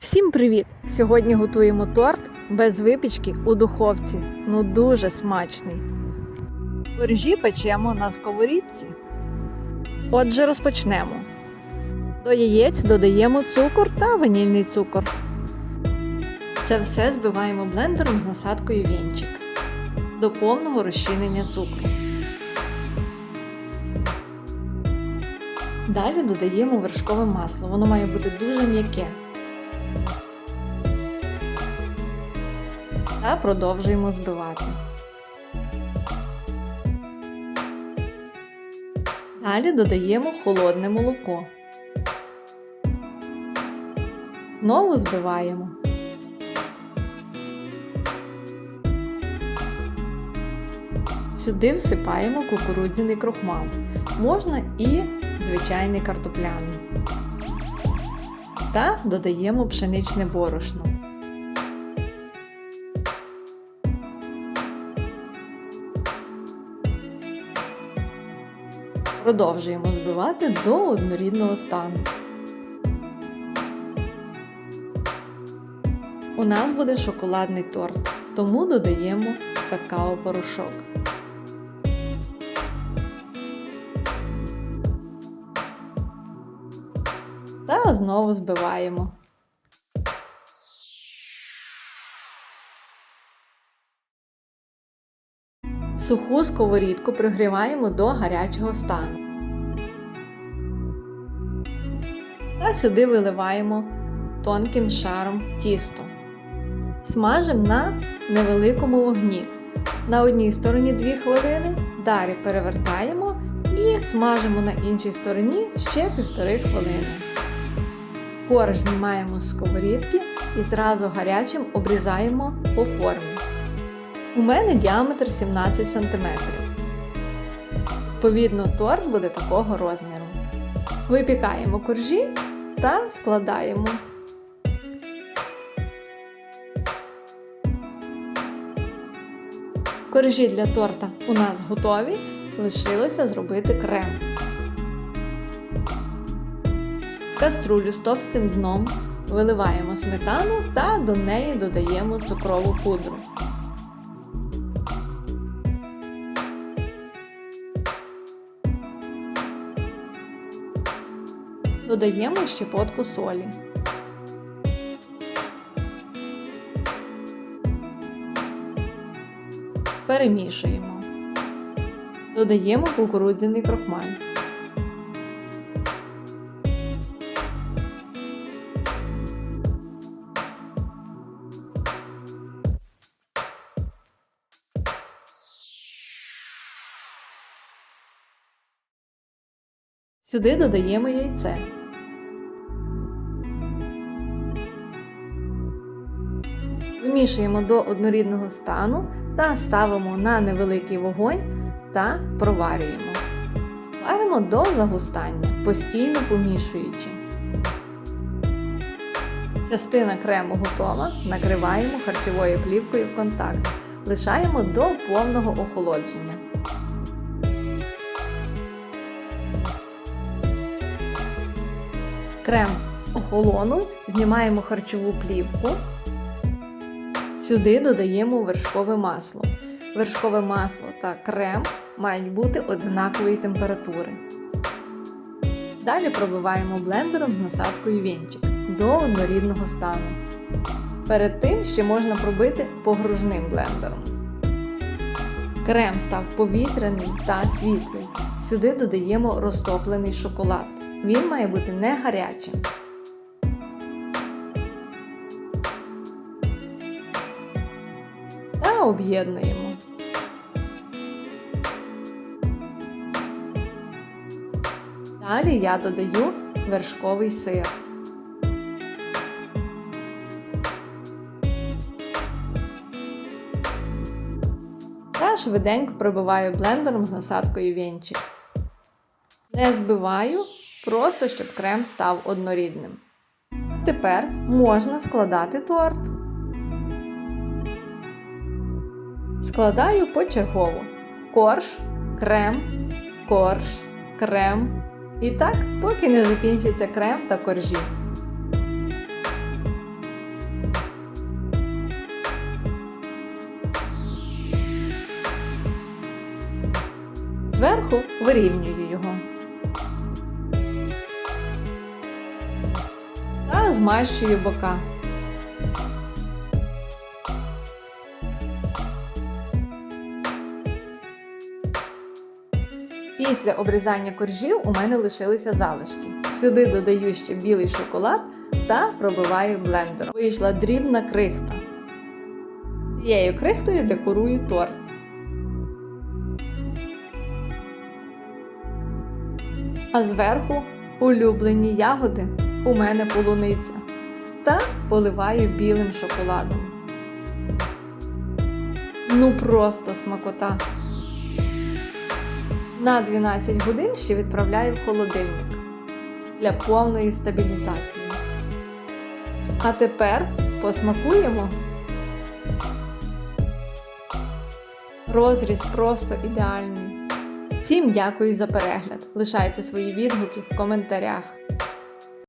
Всім привіт! Сьогодні готуємо торт без випічки у духовці. Ну дуже смачний. Коржі печемо на сковорідці. Отже, розпочнемо. До яєць додаємо цукор та ванільний цукор. Це все збиваємо блендером з насадкою вінчик до повного розчинення цукру. Далі додаємо вершкове масло. Воно має бути дуже м'яке. Та продовжуємо збивати. Далі додаємо холодне молоко. Знову збиваємо. Сюди всипаємо кукурудзяний крохмал. Можна і звичайний картопляний. Та додаємо пшеничне борошно. Продовжуємо збивати до однорідного стану. У нас буде шоколадний торт, тому додаємо какао-порошок. Та знову збиваємо. Суху сковорідку пригріваємо до гарячого стану. Та сюди виливаємо тонким шаром тісто. Смажимо на невеликому вогні. На одній стороні 2 хвилини, далі перевертаємо і смажимо на іншій стороні ще півтори хвилини. Корж знімаємо з сковорідки і зразу гарячим обрізаємо по формі. У мене діаметр 17 см. Відповідно, торт буде такого розміру. Випікаємо коржі та складаємо. Коржі для торта у нас готові. Лишилося зробити крем. В каструлю з товстим дном виливаємо сметану та до неї додаємо цукрову пудру. Додаємо щепотку солі. Перемішуємо. Додаємо кукурудзяний крохмаль. Сюди додаємо яйце. Вимішуємо до однорідного стану та ставимо на невеликий вогонь та проварюємо. Варимо до загустання, постійно помішуючи. Частина крему готова, накриваємо харчовою плівкою в контакт. Лишаємо до повного охолодження. Крем охолонув, знімаємо харчову плівку. Сюди додаємо вершкове масло. Вершкове масло та крем мають бути однакової температури. Далі пробиваємо блендером з насадкою вінчик до однорідного стану. Перед тим ще можна пробити погружним блендером. Крем став повітряний та світлий. Сюди додаємо розтоплений шоколад. Він має бути не гарячим. Об'єднуємо. Далі я додаю вершковий сир. Та швиденько пробиваю блендером з насадкою вінчик. Не збиваю, просто щоб крем став однорідним. Тепер можна складати торт. Складаю почергово корж, крем, корж, крем. І так, поки не закінчиться крем та коржі. Зверху вирівнюю його. Та змащую бока. Після обрізання коржів у мене лишилися залишки. Сюди додаю ще білий шоколад та пробиваю блендером. Вийшла дрібна крихта. Цією крихтою декорую торт. А зверху улюблені ягоди у мене полуниця та поливаю білим шоколадом. Ну просто смакота. На 12 годин ще відправляю в холодильник для повної стабілізації. А тепер посмакуємо. Розріз просто ідеальний. Всім дякую за перегляд. Лишайте свої відгуки в коментарях.